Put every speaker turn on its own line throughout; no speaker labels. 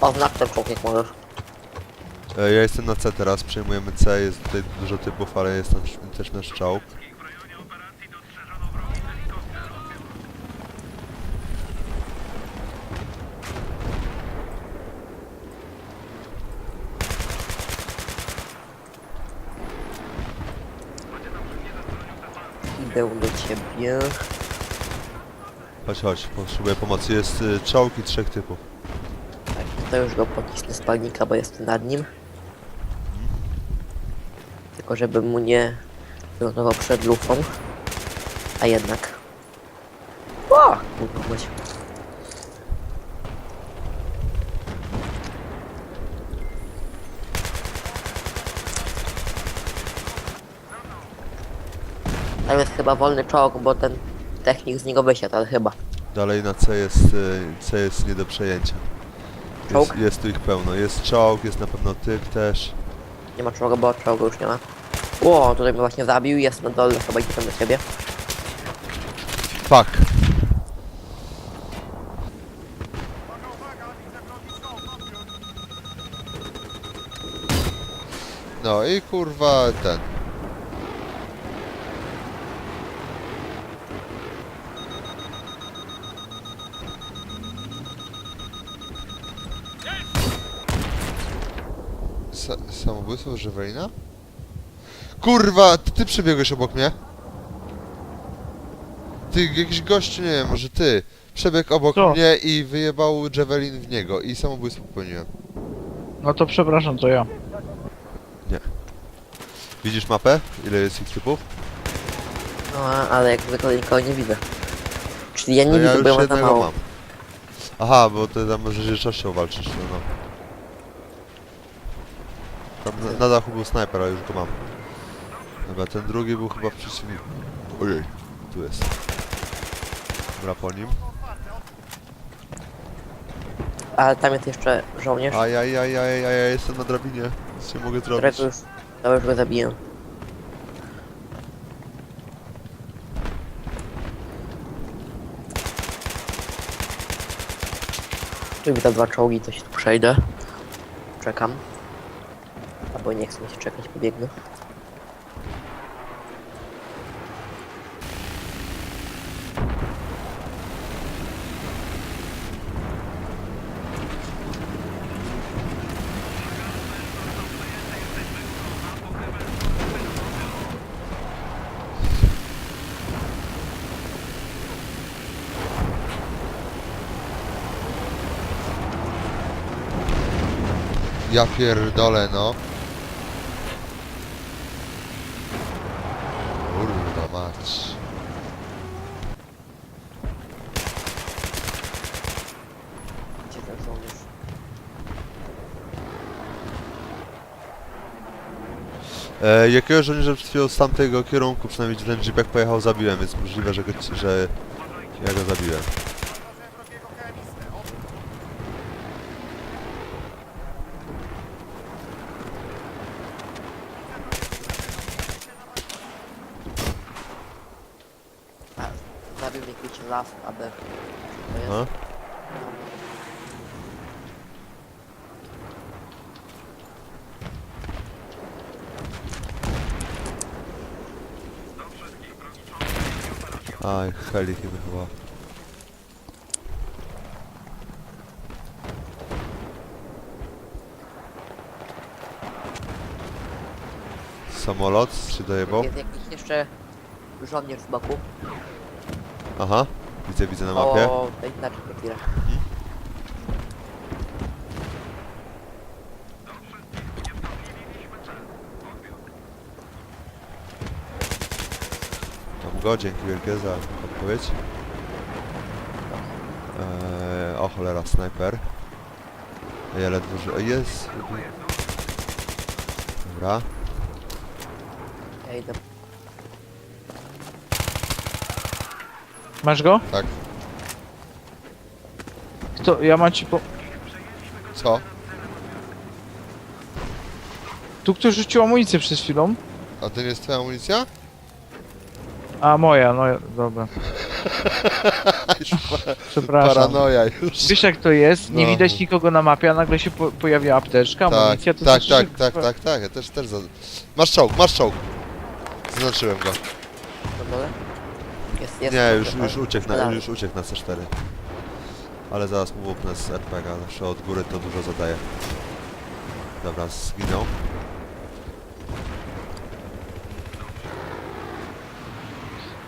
Oznacz ten czołg jak możesz.
E, ja jestem na C teraz, przejmujemy C, jest tutaj dużo typów, ale jest nasz, też nasz czołg.
Idę do ciebie.
Chodź, chodź, potrzebuję pomocy. Jest y, czołg i trzech typów.
To już go pocisnę spalnika, bo jestem nad nim. Tylko żeby mu nie wylądował przed lufą. A jednak. O! Kurwa mać. Tam jest chyba wolny czołg, bo ten technik z niego wysiadł, ale chyba.
Dalej na C jest, y, C jest nie do przejęcia. Jest,
Czołg?
jest tu ich pełno. Jest czołg, jest na pewno typ też.
Nie ma czołgu, bo czołgu już nie ma. O, tutaj mnie właśnie zabił, jest na dole, chyba idę do ciebie.
Fuck. No i kurwa ten. Sa samobójstwo Żywelina? Kurwa, ty, ty przebiegłeś obok mnie? Ty, jakiś gość, nie wiem, może ty, przebiegł obok
Co?
mnie i wyjebał Javelin w niego i samobójstwo popełniłem.
No to przepraszam, to ja.
Widzisz mapę? Ile jest ich typów?
No, ale jak zwykle nikogo nie widzę. Czyli ja nie
No ja
widzę,
już
bo ja mam za
jednego
mało.
mam. Aha, bo ty tam z rzeczywistością walczysz, no no. Tam na, na dachu był snajper, ale już go mam. Dobra, ten drugi był chyba w przeciwniku. Ojej, tu jest. Dobra, po nim.
Ale tam jest jeszcze żołnierz,
Ajajajajaj, ja jestem na drabinie. Co mogę zrobić?
którego już, już go zabiję. Tu widzę dwa czołgi, to się tu przejdę. Czekam. Albo nie chcę mi się czekać, pobiegnę.
Ja pierdolę, no. Kurwa mać.
Gdzie ten żołnierz?
E, jakiego żołnierza przed chwilą z tamtego kierunku, przynajmniej ten jeepek pojechał, zabiłem, więc możliwe, że go, że ja go zabiłem.
A, zabił mnie jakiś las, aby... To jest...
Aj, helik chyba chyba. Samolot się dojebał?
Jest jakiś jeszcze żołnierz z boku.
Aha, widzę, widzę na mapie.
O, tej znaczy na chwilę.
Mam go, dzięki wielkie za odpowiedź. Eee, o cholera, snajper. Ja ledwo o, Jest! Dobra.
Ja idę.
Masz go?
Tak.
Kto? Ja mam ci po...
Co?
Tu ktoś rzucił amunicję przed chwilą.
A to nie jest twoja amunicja?
A moja, no dobra.
już pa-
Przepraszam.
paranoja już.
Wiesz jak to jest? Nie
No.
widać nikogo na mapie, a nagle się po pojawia apteczka,
Tak,
amunicja, to
tak,
znaczy,
tak,
że-
tak, tak, tak, ja też, też za... Masz czołg, masz czołg. Zaznaczyłem go.
Na dole? Jest, jest.
Nie, już,
dobra,
już uciekł na, już uciekł na C4. Ale zaraz mu łupnę z RPG, zawsze od góry to dużo zadaje. Dobra, zginął.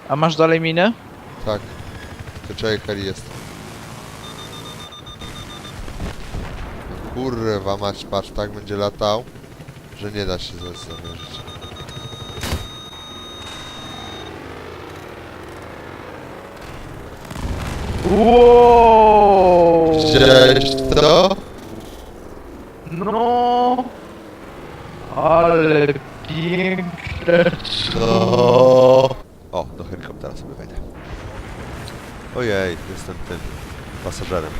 A masz dalej minę?
Tak. To czekaj, Heli jest. Kurwa mać, patrz, tak będzie latał, że nie da się zamierzyć.
Wow!
Widziałeś to?
No. Ale piękne.
No. O, do helikoptera sobie wejdę. Ojej, jestem tym pasażerem.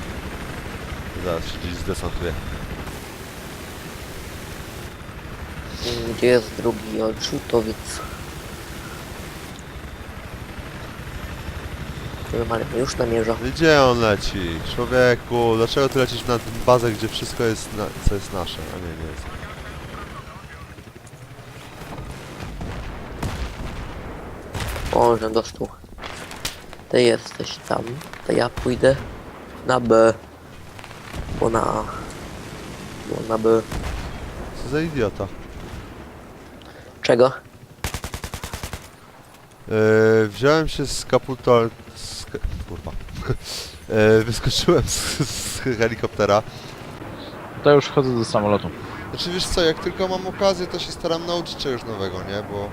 Zaraz się gdzieś zdesantuję.
Gdzie jest drugi odrzutowiec? Ale już namierza.
Gdzie on leci? Człowieku, dlaczego ty lecisz na bazę, gdzie wszystko jest, na, co jest nasze? A nie, nie jest.
O, że dostał. Ty jesteś tam, to ja pójdę na B. Bo na A. Bo na B.
Co za idiota?
Czego?
Yy, wziąłem się z kaputol... Z... ka- Kurwa. Yy, wyskoczyłem z, z helikoptera.
To już wchodzę do samolotu.
Znaczy wiesz co, jak tylko mam okazję, to się staram nauczyć czegoś nowego, nie? Bo...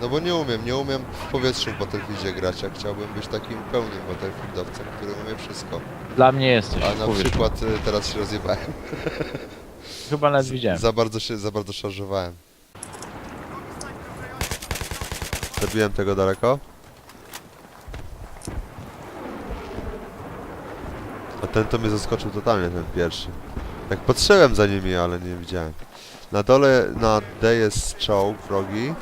No bo nie umiem, nie umiem w powietrzu w Battlefieldzie grać, a chciałbym być takim pełnym Battlefieldowcem, który umie wszystko.
Dla mnie jesteś,
A na przykład y, teraz się rozjebałem.
Chyba nawet widziałem.
Za bardzo się, za bardzo szarżowałem. Zabiłem tego daleko. A ten to mnie zaskoczył totalnie, ten pierwszy. Jak patrzyłem za nimi, ale nie widziałem. Na dole, na D jest czołg wrogi.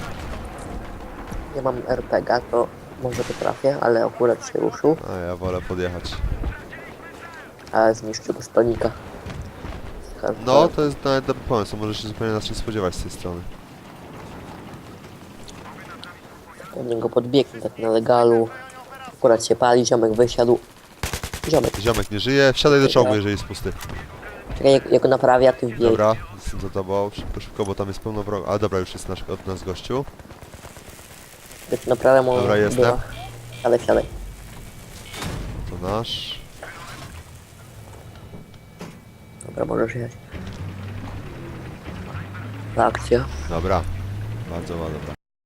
Ja mam RPG, to może potrafię, ale akurat się ruszył,
A ja wolę podjechać.
a zniszczył stonika.
No, to jest nawet dobry pomysł, może się zupełnie inaczej spodziewać z tej strony.
Do niego podbiegnie tak na legalu. Akurat się pali, ziomek wysiadł. Ziomek,
Ziomek nie żyje, wsiadaj do czołgu, jeżeli jest pusty.
czekaj, jak, jak go naprawia, ty wbieg.
Dobra, jestem za tobą, szybko, szybko, bo tam jest pełno wrogów. A dobra, już jest nasz, od nas gościu.
Jak naprawia mu
Dobra, jestem.
była. Ale siadaj.
To nasz.
Dobra, możesz jechać. Ta akcja.
Dobra. Bardzo ładna, dobra.